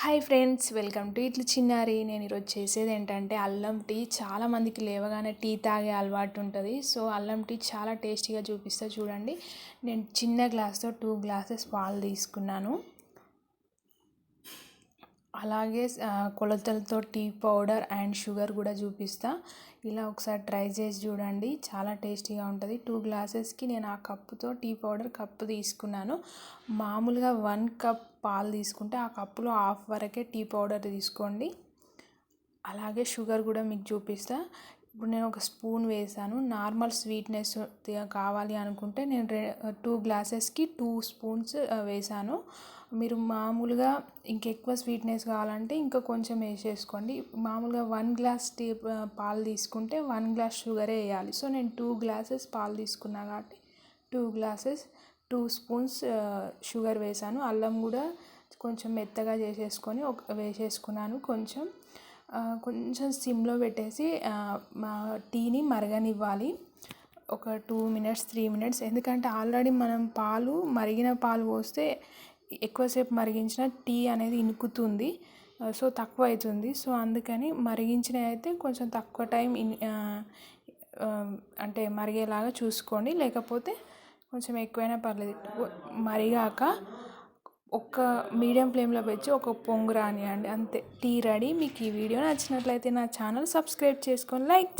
Hi friends welcome to ఇట్లు చిన్నారి. నేను ఈరోజు చేసేది ఏంటంటే అల్లం టీ. చాలా మందికి లేవగానే టీ తాగే అలవాటు ఉంటుంది. సో అల్లం టీ చాలా టేస్టీగా చూపిస్తా. చూడండి నేను చిన్న గ్లాస్తో టూ గ్లాసెస్ పాలు తీసుకున్నాను. అలాగే కొలతలతో టీ పౌడర్ అండ్ షుగర్ కూడా చూపిస్తా. ఇలా ఒకసారి ట్రై చేసి చూడండి. చాలా టేస్టీగా ఉంటుంది. టూ గ్లాసెస్కి నేను ఆ కప్పుతో టీ పౌడర్ కప్పు తీసుకున్నాను. మామూలుగా వన్ కప్ పాలు తీసుకుంటే ఆ కప్పులో హాఫ్ వరకే టీ పౌడర్ తీసుకోండి. అలాగే షుగర్ కూడా మీకు చూపిస్తా. ఇప్పుడు నేను ఒక స్పూన్ వేసాను. నార్మల్ స్వీట్నెస్ కావాలి అనుకుంటే నేను రె టూ గ్లాసెస్కి టూ స్పూన్స్ వేసాను. మీరు మామూలుగా ఇంకెక్కువ స్వీట్నెస్ కావాలంటే ఇంకా కొంచెం వేసేసుకోండి. మామూలుగా వన్ గ్లాస్ టీ పాలు తీసుకుంటే వన్ గ్లాస్ షుగరే వేయాలి. సో నేను టూ గ్లాసెస్ పాలు తీసుకున్నా కాబట్టి two glasses two spoons sugar వేసాను. అల్లం కూడా కొంచెం మెత్తగా చేసేసుకొని ఒక వేసేసుకున్నాను కొంచెం. కొంచెం సిమ్లో పెట్టేసి మా టీని మరగనివ్వాలి. ఒక టూ మినిట్స్ త్రీ మినిట్స్. ఎందుకంటే ఆల్రెడీ మనం పాలు మరిగిన పాలు పోస్తే ఎక్కువసేపు మరిగించిన టీ అనేది ఇనుకుతుంది. సో తక్కువ అవుతుంది సో అందుకని మరిగించినవి అయితే కొంచెం తక్కువ టైం ఇన్ అంటే మరిగేలాగా చూసుకోండి. లేకపోతే కొంచెం ఎక్కువైనా పర్లేదు. మరిగాక ఒక మీడియం ఫ్లేమ్లో పెట్టి ఒక పొంగు అండి అంతే. Tea ready. మీకు ఈ వీడియో నచ్చినట్లయితే నా ఛానల్ సబ్స్క్రైబ్ చేసుకొని లైక్